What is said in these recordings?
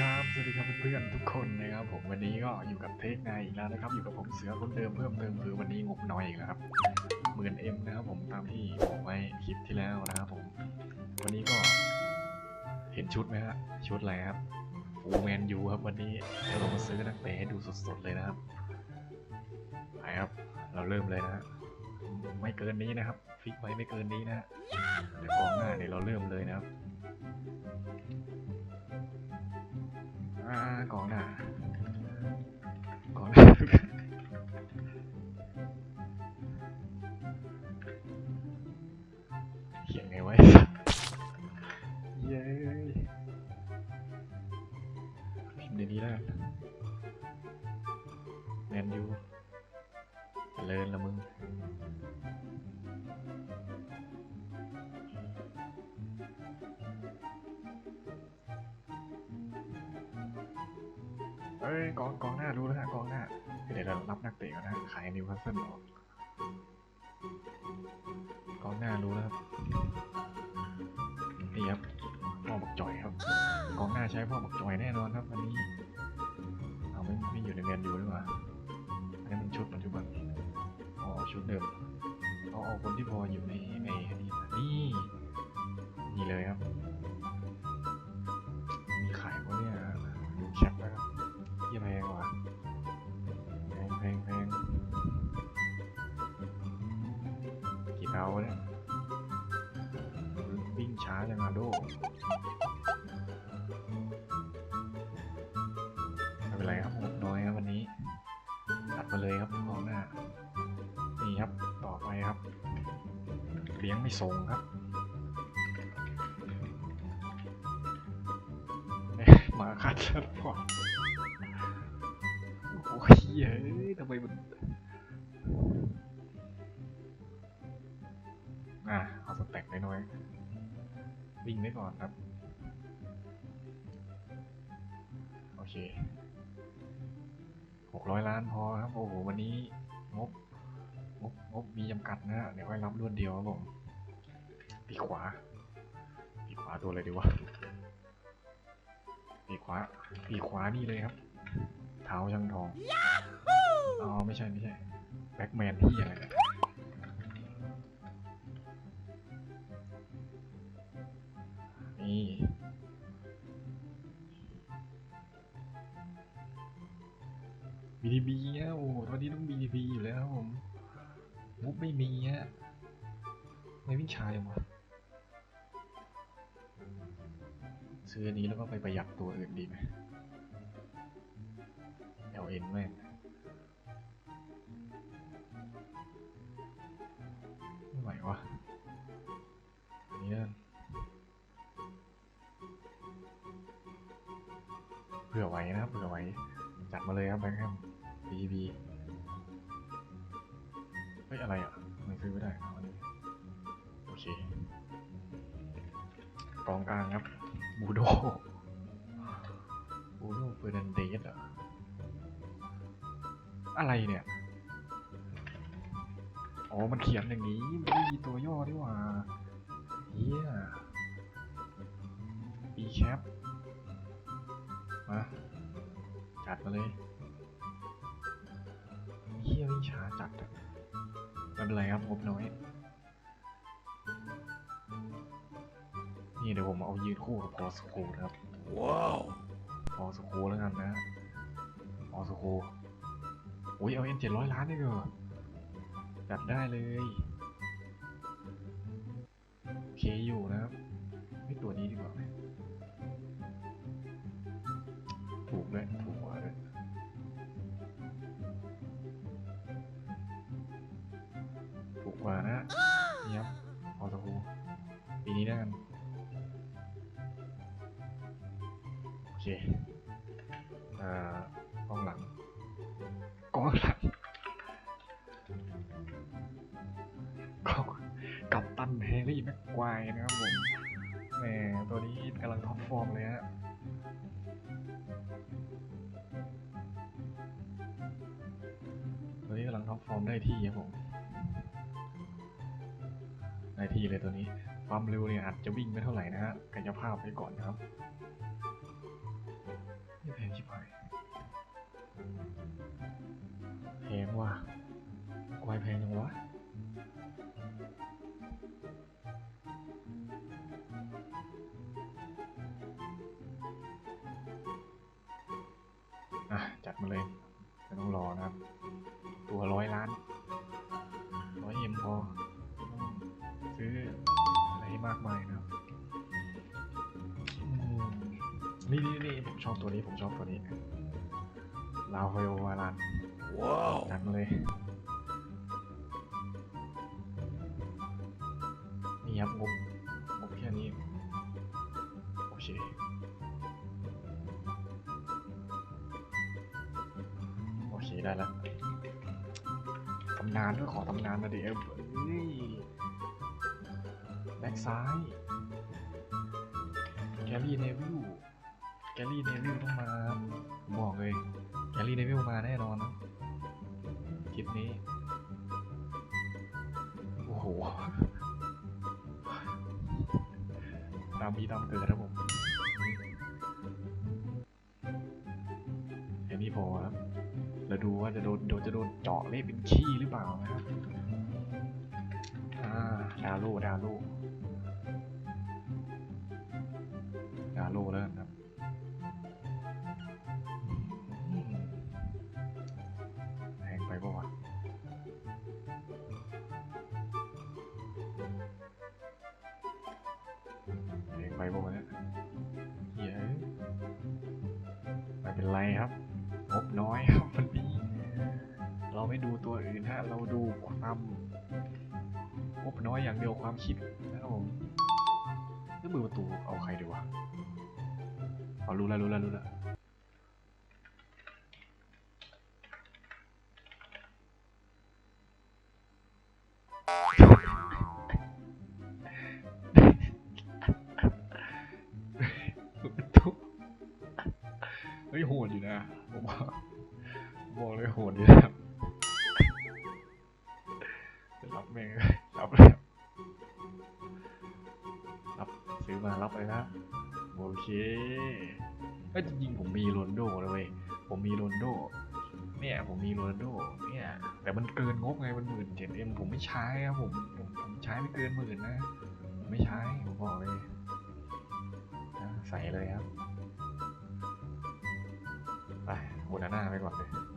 ครับ สวัสดีครับเพื่อนๆทุกคนนะครับผมวันนี้ก็อยู่กับเทคไนอีกแล้วนะครับ อยู่กับผมเสือคนเดิมเพิ่มเติมคือวันนี้งบน้อยอีกแล้วครับหมื่นเอ็มนะครับผมตามที่บอกไว้คลิปที่แล้วนะครับผม วันนี้ก็เห็นชุดไหมฮะชุดอะไรครับฟูแมนยูครับ วันนี้เดี๋ยวเรามาซื้อนักเตะให้ดูสดๆเลยนะครับไปครับ เราเริ่มเลยนะฮะไม่เกินนี้นะครับฟิกไว้ไม่เกินนี้นะฮะเดี๋ยวกองหน้าเดี๋ยวเราเริ่มเลยนะครับ กองหน้ากองหน้าเขียนไงไว้เย้พิมพ์ในนี้แล้วแมนยูเจริญละมึง้ยกองกองหน้ารู้แล้วฮะกองหน้าเดี๋ยวเรารับนักเตะก่อนนะขายนิวคาสเซิลออกกองหน้ารู้แล้วนี่ครับพ่อบักจอยครับ กองหน้าใช้พ่อบักจอยแน่นอนครับวันนี้เอาไม่ไม่อยู่ในเรียนอยู่ดีกว่าอันนี้มันชุดปัจจุบันอ๋อชุดเดิมเอาเอาคนที่พออยู่ในในอันนี้นะนี่นี่เลยครับ ไม่เป็นไรครับงบน้อยครับวันนี้ตัดมาเลยครับมองหน้า นี่ครับต่อไปครับเลี้ยงไม่ส่งครับหมาคัดชัดกว่าโอ้ยเฮ้ยทำไมมัน วิ่งไว้ก่อนครับ โอเคหกร้อยล้านพอครับ โอ้โห วันนี้งบ งบ งบมีจำกัดนะฮะเดี๋ยวให้รับรวดเดียวครับผมปีกขวาปีกขวาตัวอะไรดีวะปีกขวาปีกขวานี่เลยครับ เท้าช่างทอง อ๋อ ไม่ใช่ไม่ใช่ แบ็กแมนที่อะไรเนี่ย บีดีบีอะโอ้ตอนนี้ต้องบีดีบีอยู่แล้วผมมุกไม่มีอะไม่วิ่งชายยังวะซื้ออันนี้แล้วก็ไปประหยัดตัวอื่นดีไหม L N แม่งไม่ไหววะอันนี้เผื่อไว้นะครับเผื่อไว้จัดมาเลยครับแบงค์ B B เฮ้ยอะไรอะทำไมซื้อไม่ได้เอาอันนี้โอเคกองกลางครับ บูโดบูโดเฟอร์นันเดสเหรออะไรเนี่ย อ๋อ มันเขียนอย่างนี้ไม่ได้มีตัวย่อดีหว่าเฮียปีแคปมาจัดมาเลยเฮี ยวิ่งช้าจัดอะไม่เป็นไรครับงบน้อย นี่เดี๋ยวผมเอายืนคู่กับพอสโคนะครับ ว้าว พอสโคแล้วกันนะ พอสโคโอ้ยเอาเอ็นเจ็ดร้อยล้านนี่เหรอจัดได้เลย โอเคอยู่นะครับ ไม่ตัวนี้ดีกว่าไหม ว่านะนี่ครับพอสกูปีนี้ได้กัน โอเค เอ่ากองหลังกองหลังกองกับตันแฮร์รี่แม็กควายนะครับผมแหมตัวนี้กำลังท็อปฟอร์มเลยฮะตัวนี้กำลังท็อปฟอร์มได้ที่ครับผม ที่เลยตัวนี้ ความเร็วเนี่ยอาจจะวิ่งไม่เท่าไหร่นะฮะกายภาพไปก่อนนะครับแพงชิบหายแพงว่ะกวายแพงยังวะะจัดมาเลยไม่ต้องรอนะครับ ตัวร้อยล้าน ชอบตัวนี้ผมชอบตัวนี้ลาวเวลวาลันว้าวจัดมาเลยนี่ครับงบงบแค่นี้โอเคโอเคได้แล้วตำนานก็ขอตำนานมาดิเอ้ยแบ็กซ้ายแกลลี่เนวิล แกลลี่เนวิลต้องมาครับบอกเลยแกลลี่เนวิลมาแน่นอนนะคลิปนี้ โอ้โหตามมีตามเกิดครับผมแค่นี้พอครับแล้วดูว่าจะโดนโดนจะโดนเจาะเละเป็นขี้หรือเปล่านะครับอ่าดาโลดาโลดาโลแล้วกันค ความงบน้อยอย่างเดียวความคิดนะครับผมแล้วมือประตูเอาใครดีวะเอารู้แล้วรู้แล้วรู้แล้วเฮ้ยโหดอยู่นะผมบอกเลยโหดอยู่นะ แม่งรับแล้วรับซื้อมารับเลยนะโอเคก็จริงๆผมมีโรนโดเลยเว้ยผมมีโรนโดเนี่ยผมมีโรนโดเนี่ยแต่มันเกินงบไงมันหมื่นเจ็ดเอ็มผมไม่ใช้ครับผมผมผมใช้ไม่เกินหมื่นนะผมไม่ใช้ผมบอกเลยนะใส่เลยครับไปโมนาน่าไปก่อนเลย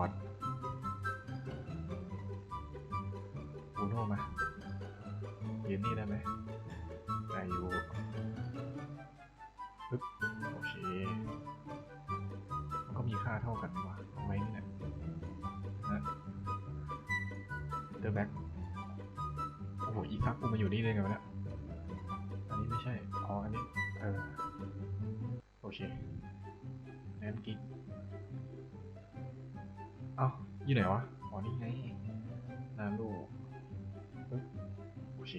อร์ดบูโน่มายืนนี่ได้ไหมได้อยู่ปึ๊บโอเค มันก็มีค่าเท่ากันว่ะเอาไว้นี่แหละนะเดอร์แบ็กโอ้โห อีกพักกูมาอยู่นี่เลยไงวะเนี่ยอันนี้ไม่ใช่ อ๋อ อันนี้ เออ โอเคแนนกิน อยู่ไหนวะ อ๋อ นี่ไงนาลูปึ๊บโอเค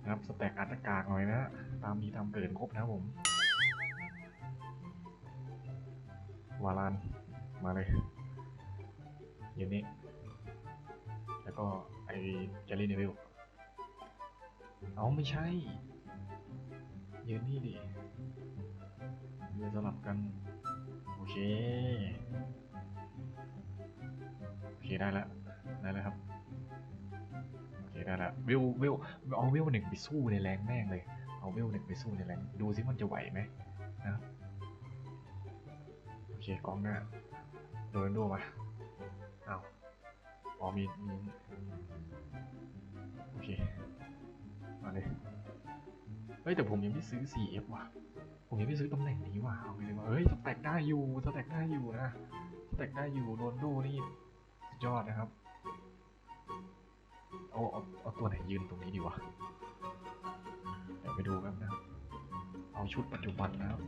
นะครับ สแต็กอัดกากหน่อยนะ ตามมีตามเกิดครบนะผม วาลาน มาเลยเย็นนี้ แล้วก็ไอเจลลี่เนวิลเอาไม่ใช่ย็นนี่ดิเดี๋ยวสลับกัน โอเค ได้แล้วได้แล้วครับโอเคได้และวิววิวเอาวิวหนึ่งไปสู้ในแรงแม่งเลย เอาวิวหนึ่งไปสู้ในแรงดูสิมันจะไหวไหมนะโอเคกองหน้าโดนดูมาเอาอ๋อมีมีโอเคมาเลยเฮ้ยแต่ผมยังไม่ซื้อ 4F ว่ะ ผมยังไม่ซื้อตำแหน่งนี้ว่ะ เอาไปเลยว่าเฮ้ยสแต็กได้อยู่สแต็กได้อยู่นะสแต็กได้อยู่โรนลโดนี่ ยอดนะครับ เอาเอาเอาตัวไหนยืนตรงนี้ดีวะ เดี๋ยวไปดูกันนะครับ เอาชุดปัจจุบันนะครับ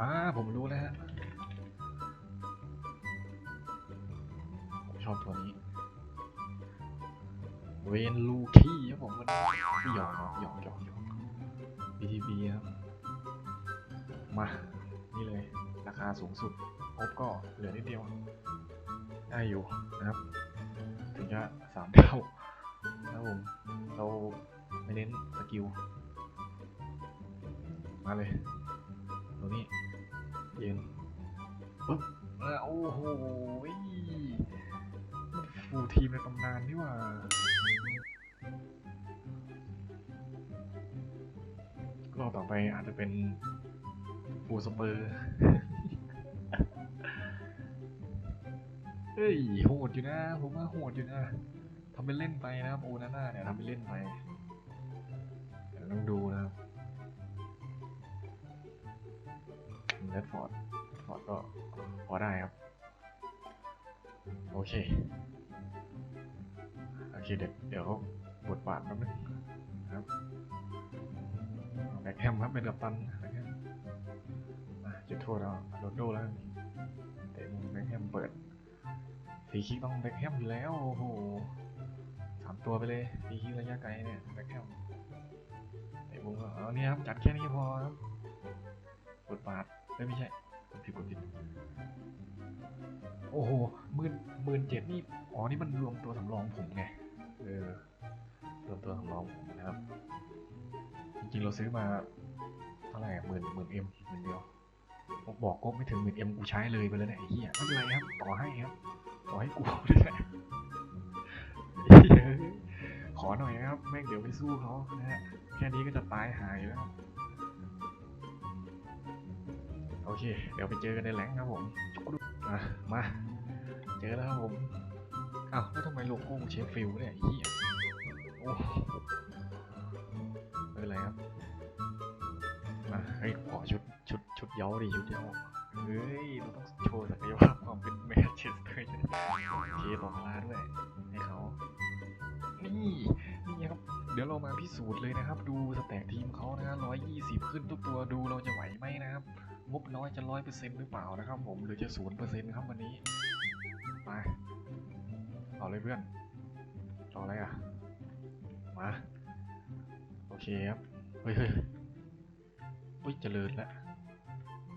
อ่าผมรู้แล้วฮะผมชอบตัวนี้ เวนลูคี้ครับผมมันหยอกหยอกหยอกหยอก BTB ครับ มา นี่เลย ราคาสูงสุดงบก็เหลือนิดเดียว ได้อยู่นะครับ ถึงจะสามเท่านะครับผม เราไม่เน้นสกิล มาเลยตรงนี้ เยืนปึ๊บโอ้โห มันฟูทีมในตำนานนี่ว่า รอบต่อไปอาจจะเป็นฟูสเปอร์เฮ้ยโหดอยู่นะ ผมว่าโหดอยู่นะทำเป็นเล่นไปนะครับโอนาน่าเนี่ยทำเป็นเล่นไปเดี๋ยวต้องดูนะครับเลดฟอร์ดฟอร์ดก็พอได้ครับ โอเค โอเค เดี๋ยวเดี๋ยวบทบาทแป๊บนึงครับ บ็คแฮมครับเป็นกัปตันแบ็คแฮมอะจุดโทษเอาโรนโดแล้วกันเตะมุมแบ็คแฮมเปิดฟรีคิกต้องแบ็คแฮมอยู่แล้วโอ้โหสามตัวไปเลยฟรีคิกระยะไกลเนี่ยแบ็คแฮมไอ้บุ้งก็เอาเนี่ยครับจัดแค่นี้พอครับกดบาทเอ้ยไม่ใช่กดผิดกดผิดโอ้โหหมื่นหมื่นเจ็ดนี่อ๋อนี่มันรวมตัวสำรองผมไงเออรวมตัวสำรองผมนะครับ จริงๆเราซื้อมาเท่าไหร่หมื่นหมื่นเอ็มหมื่นเดียวบอกก็ไม่ถึงหมื่นเอ็มกูใช้เลยไปแล้วเนี่ยไอ้เหี้ยไม่เป็นไรครับ ต่อให้ครับขอให้กูด้วยนะเฮ้ยขอหน่อยนะครับ แม่งเดี๋ยวไปสู้เขานะฮะแค่นี้ก็จะตายหายแล้ว โอเค เดี๋ยวไปเจอกันในแหลงครับผมมา เจอแล้วครับผมอ้าวแล้วทำไมโลโก้เชฟฟิลด์เนี่ยอ้เหี้ยโอ้ ไม่เป็นไรครับมาเฮ้ยขอชุดชุดชุดเย้าดิชุดเย้าเฮ้ยเราต้องโชว์ศักยภาพความเป็นแมนเชสเตอร์ยูไนเต็ดเคต่อลาด้วยให้เขานี่นี่ครับ เดี๋ยวเรามาพิสูจน์เลยนะครับ ดูสแต็กทีมเขานะร้อยยี่สิบขึ้นทุกตัวดูเราจะไหวไหมนะครับงบน้อยจะร้อยเปอร์เซ็นต์หรือเปล่านะครับผมหรือจะศูนย์เปอร์เซ็นต์ครับวันนี้ไปเอาเลยเพื่อนรออะไรอะมา คครับเฮ้ยเฮ้ยเฮ้ยเจริญแล้ว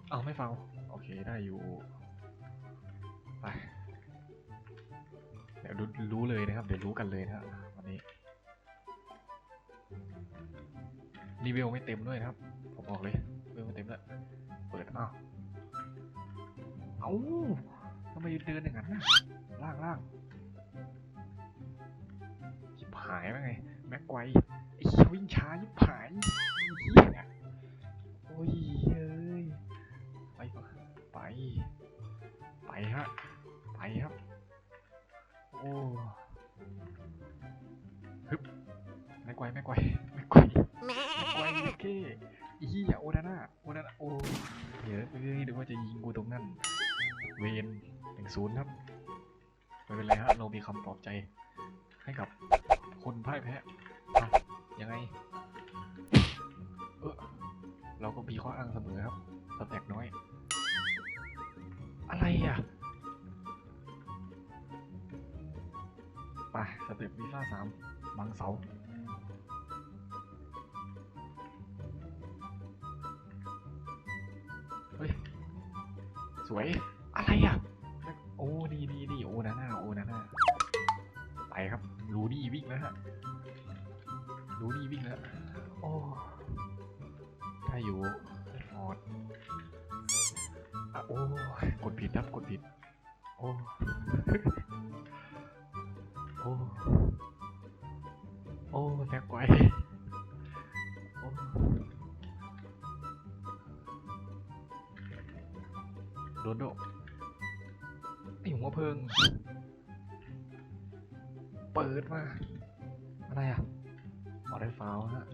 เอาไม่ฟังโอเคได้อยู่ไปเดี๋ยวรู้เลยนะครับ เดี๋ยวรู้กันเลยนะครับวันนี้รีวิวไม่เต็มด้วยนะครับ ผมบอกเลยรีวิวไม่เต็มแล้วเปิดอ้าวเอ้าทำไมเดินอย่างนั้นนะล่างล่างหายไหมไงแม็กไกว วิ่งช้ายิบหายไอ้เหี้ยโอ้ยเอ้ยไปไป ไปฮะ ไปครับ โอ้ฮึบแม่กไกวแม่กไกวแม่กไกวแม่ไกวโอเคอีเหี้ยโอนาน่าโอนาน่าโอ้เดี๋ยวเอ้ยดูว่าจะยิงกูตรงนั้น เวนหนึ่งศูนย์ครับไม่เป็นไรฮะเรามีคำปลอบใจให้กับคนพ่ายแพ้ ต็ปวีฟ่าสามบังเสาเฮ้ย สวย อะไรอะ โอ้ ดีดีดีโอ้นาน่าโอ้นาน่าไปครับ รูดี้วิ่งแล้วฮะ ไอหัวเพิง เปิดมา อะไรอะออได้ฟาวล์ฮะ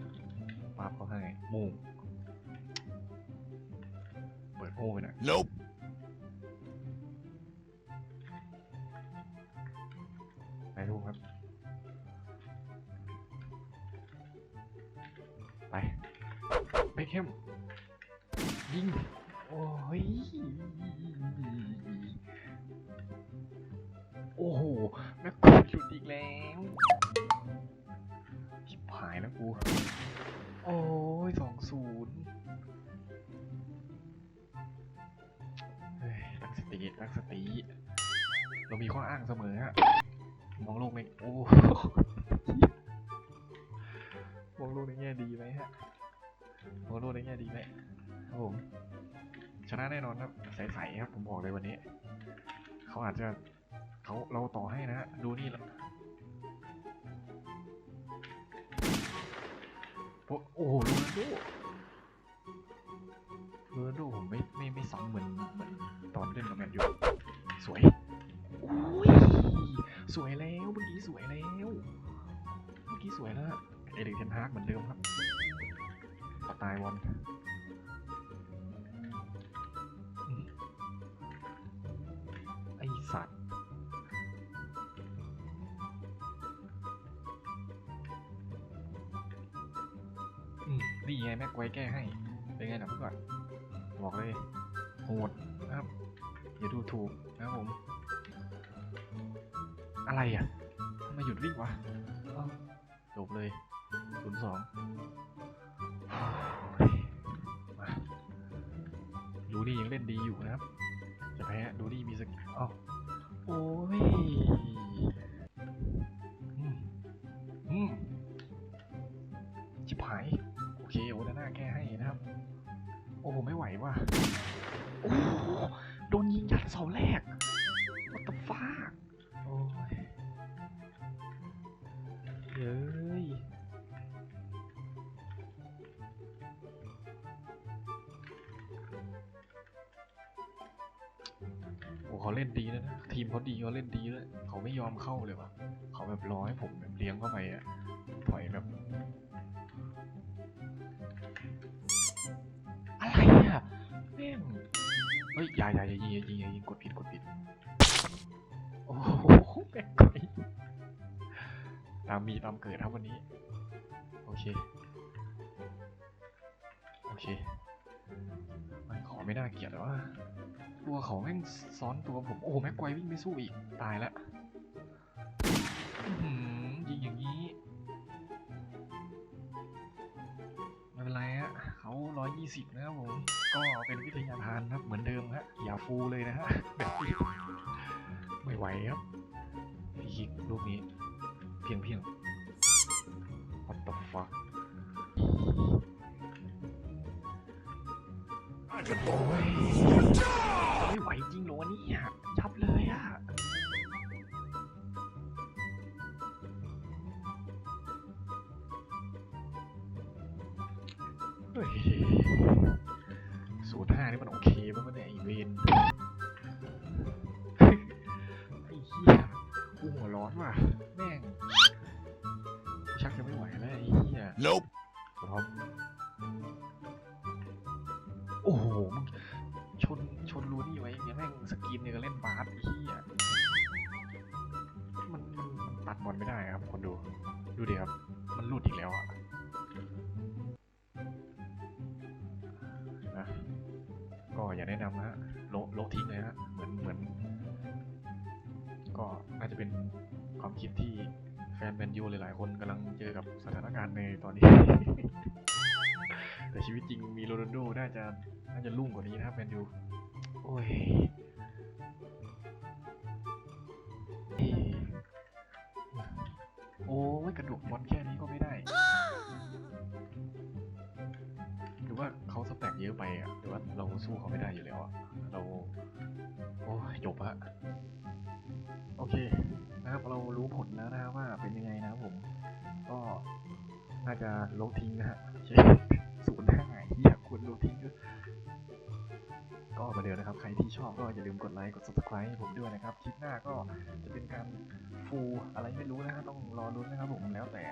ปาบเขาให้มุงเปิดโอ้ไปหน่อย Nope. ไปดูครับ ไปเบคแฮม กู โอ้ยสองศูนย์เฮ้ยตั้งสติตั้งสติ เรามีข้ออ้างเสมอฮะ มองโลกในโอ้มองโลกในแง่ดีไหมฮะโมโนในแง่ดีไหมครับผมชนะแน่นอนครับใสๆครับผมบอกเลยวันนี้ เขาอาจจะเขาเราต่อให้นะฮะดูนี่ละ โอ้โอ้โหโรนัลโดโรนัลโดผมไม่ไม่ไม่ซ้ำเหมือนเหมือนตอนเล่นกับแมนยูสวยอุ้ยสวยแล้วเมื่อกี้สวยแล้ว เมื่อกี้สวยแล้วอเอริกเทนฮากเหมือนเดิมครับตายวอน ไงแม็กไว้แก้ให้ เป็นไงนะเพื่อนบอกเลยโหดนะครับอย่าดูถูกนะครับผม อะไรอะทำไมหยุดวิ่งวะจบเลยศูนย์สองมาดูนี่ยังเล่นดีอยู่นะครับ จะแพ้ดูนี่มีสกิลอ้าวโอ้ย อ้โหไม่ไหวว่ะ โอ้โหโดนยิงยัดเสาแรก what the fuck โอ้ยเย้ยโอ้เขาเล่นดีแล้วนะทีมเขาดีเขาเล่นดีเลยเขาไม่ยอมเข้าเลยว่ะเขาแบบรอให้ผมแบบเลี้ยงเข้าไปอะถอยแบบ อย่าอย่าอย่ายิงอย่ายิงอย่ายิงกดผิดกดผิด โอ้โหแม่งไกลตามมีตามเกิดครับวันนี้ โอเค โอเคไม่ขอไม่น่าเกลียดแต่ว่า ตัวเขาแม่งซ้อนตัวผม โอ้แม็กไกววิ่งไม่สู้อีก ตายแล้วยิงอย่างนี้ 920 นะครับผม ก็เป็นวิทยาทานครับ เหมือนเดิมฮะ อย่าฟูเลยนะฮะ แบบไม่ไหวครับฟรีคิกลูกนี้ เพียงเพียง What the fuck ไม่ไหวจริงเหรอเนี่ย อนว่ะแม่งกูชักจะไม่ไหวแล้วไอ้เหี้ย Nope. สถานการณ์ในตอนนี้ แต่ชีวิตจริงมีโรนัลโดน่าจะน่าจะรุ่งกว่านี้นะครับแมนยูโอ้ยเอ้ยโอ้ยกระดูกบอลแค่นี้ก็ไม่ได้ หรือว่าเขาสแต็กเยอะไปอะหรือว่าเราสู้เขาไม่ได้อยู่แล้วอะเราโอ้ยจบฮะโอเคนะครับเรารู้ผลแล้วนะครับว่าเป็นยังไงนะครับผมก็ น่าจะลบทิ้งนะฮะศูนย์ห้าเฮียควรลบทิ้งด้วยก็มาเดิมนะครับ ใครที่ชอบก็อย่าลืมกดไลค์ กด subscribe ให้ผมด้วยนะครับ คลิปหน้าก็จะเป็นการฟูลอะไรไม่รู้นะฮะต้องรอรุ้นนะครับผม แล้วแต่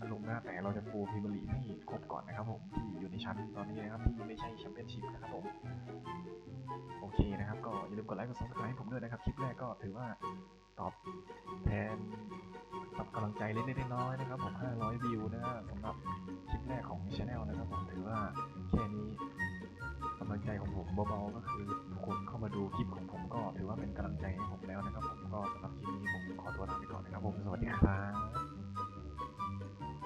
อารมณ์นะแต่เราจะฟูลพรีเมียร์ลีให้ครบก่อนนะครับผม ที่อยู่ในชั้นตอนนี้นะครับ ที่ไม่ใช่แชมเปี้ยนชิพนะครับผม โอเคนะครับ ก็อย่าลืมกดไลค์ กด subscribe ให้ผมด้วยนะครับ คลิปแรกก็ถือว่าตอบแทน รักำลังใจเล็กๆน้อยๆนะครับ ผม 500 วิวนะสำหรับคลิปแรกของช anel นะครับ ผมถือว่าแค่นี้กำลังใจของผมเบาๆก็คือคนเข้ามาดูคลิปของผมก็ถือว่าเป็นกำลังใจให้ผมแล้วนะครับ ผมก็สำหรับคลิปนี้ผมขอตัวลาไปก่อนนะครับผมสวัสดีครับ